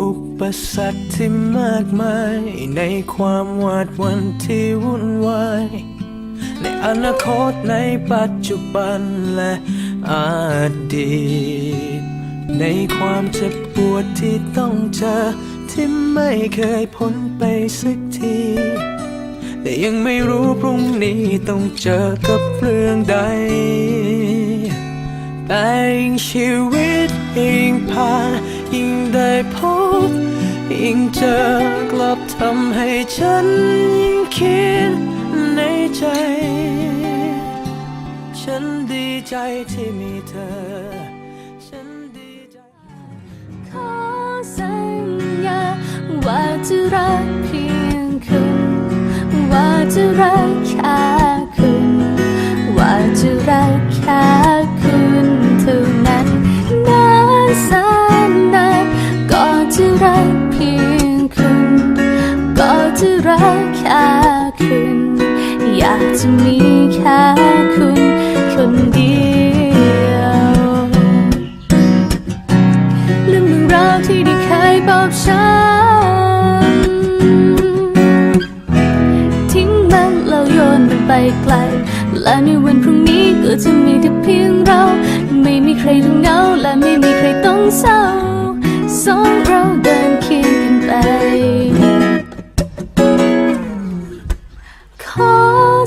อุปสรรคที่มากมาย ในความหวาดวันที่วุ่นวาย ในอนาคตในปัจจุบันและอดีต ในความเจ็บปวดที่ต้องเจอ ที่ไม่เคยพ้นไปสักที แต่ยังไม่รู้พรุ่งนี้ต้องเจอกับเรื่องใดแต่งชีวิตยิ่งผ่านยิ่งได้พบ ยิ่งเจอกลับทำให้ฉันยิ่งคิดในใจ ฉันดีใจที่มีเธอ ฉันดีใจ ขอสัญญาว่าจะรักเพียงคุณว่าจะรักแค่ จะรักแค่คุณ อยากจะมีแค่คุณคนเดียวลืมเรื่องราวที่ได้เคยบอกฉันทิ้งมันแล้วโยนมันไปไกล และในวันพรุ่งนี้ก็จะมีแต่เพียงเรา ไม่มีใครต้องเหงาและไม่มีใครต้องเศร้าสองเราเดินเคียง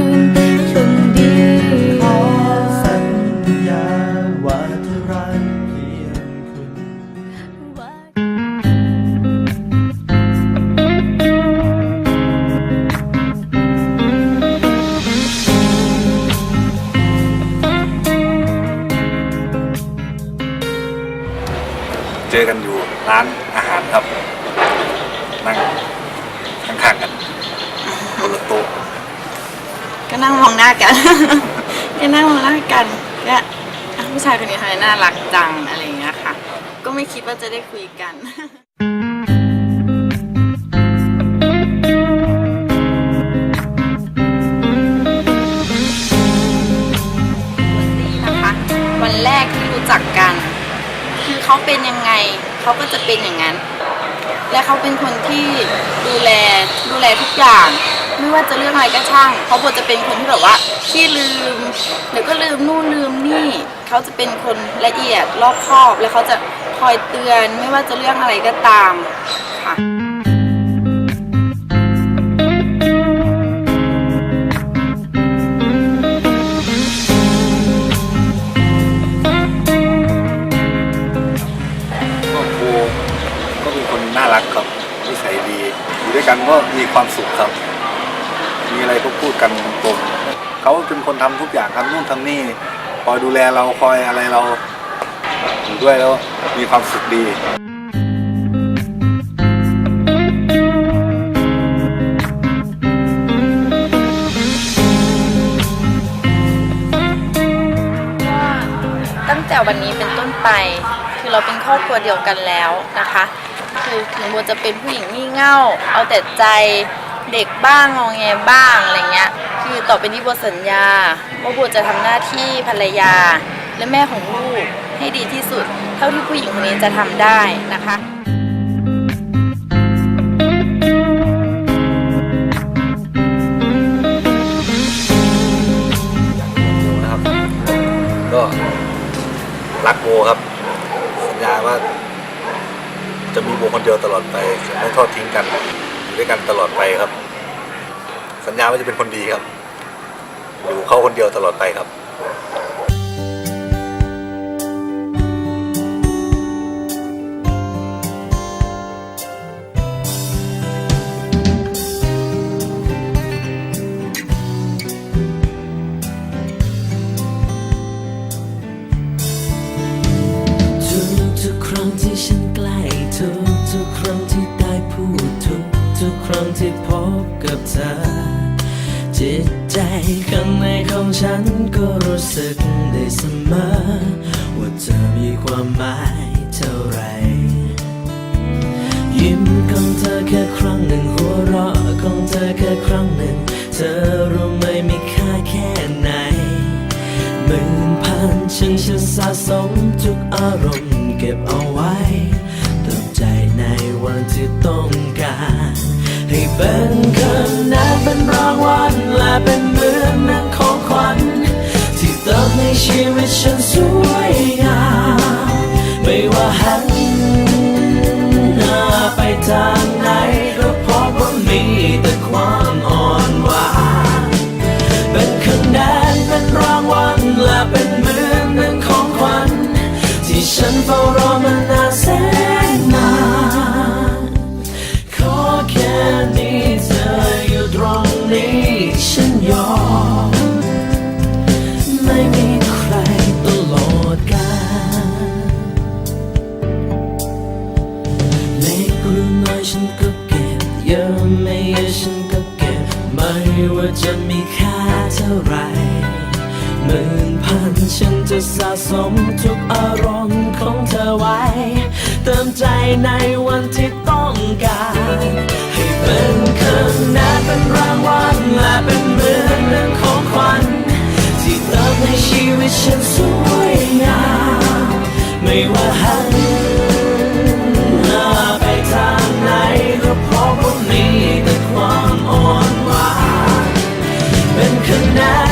ณ ร้านอาหารครับ นั่งข้างๆกันคนละโต๊ะก็นั่งมองหน้ากัน ก็นั่งมองหน้ากันก็อะผู้ชายคนนี้ทำไมน่ารักจังอะไรอย่างเงี้ยค่ะ ก็ไม่คิดว่าจะได้คุยกันนะคะ วันแรกที่รู้จักกัน เขาเป็นยังไงเขาก็จะเป็นอย่างนั้น และเขาเป็นคนที่ดูแลดูแลทุกอย่าง ไม่ว่าจะเรื่องอะไรก็ช่างเขาบทจะเป็นคนที่แบบว่าขี้ลืมเดี๋ยวก็ลืมนู่นลืมนี่เขาจะเป็นคนละเอียดรอบคอบ และเขาจะคอยเตือนไม่ว่าจะเรื่องอะไรก็ตามค่ะ กครับนิสัยดีอยู่ด้วยกันก็มีความสุขครับ มีอะไรก็พูดกันตรงเขาเป็นคนทำทุกอย่างทำนู่นทำนี่คอยดูแลเราคอยอะไรเราอยู่ด้วยแล้วมีความสุขดีตั้งแต่วันนี้เป็นต้นไป คือเราเป็นครอบครัวเดียวกันแล้วนะคะ คือถึงโบจะเป็นผู้หญิงงี่เง่า เอาแต่ใจเด็กบ้างงอแงบ้างอะไรเงี้ย คือต่อไปนี้โบสัญญาว่าโบจะทำหน้าที่ภรรยา และแม่ของลูกให้ดีที่สุด เท่าที่ผู้หญิงคนนี้จะทำได้นะคะ จะมีวงคนเดียวตลอดไปจะไม่ทอดทิ้งกันอยู่ด้วยกันตลอดไปครับ สัญญาว่าจะเป็นคนดีครับ อยู่เขาคนเดียวตลอดไปครับ รั้งที่พบกับเธอ จิตใจข้างในของฉันก็รู้สึกได้เสมอ ว่าเธอมีความหมายเท่าไร ยิ้มของเธอแค่ครั้งหนึ่งหัวเราะของเธอแค่ครั้งหนึ่ง เธอรู้ไหมมีค่าแค่ไหนหมื่นพันฉันจะสะสมทุกอารมณ์เก็บเอาไว้เติมใจในวันที่ต้อง เป็นคะแนนเป็นรางวัลและเป็นเหมือนนักของขวัญที่เติมในชีวิตฉันสวยงามไม่ว่าหัน ว่าจะมีค่าเท่าไรหมื่นพันฉันจะสะสมทุกอารมณ์ของเธอไว้ เติมใจในวันที่ต้องการ ให้เป็นคะแนนเป็นรางวัลและเป็นเหมือนเรื่องของขวัญที่เติมให้ชีวิตฉันสวยงามไม่ว่าหัน can connect.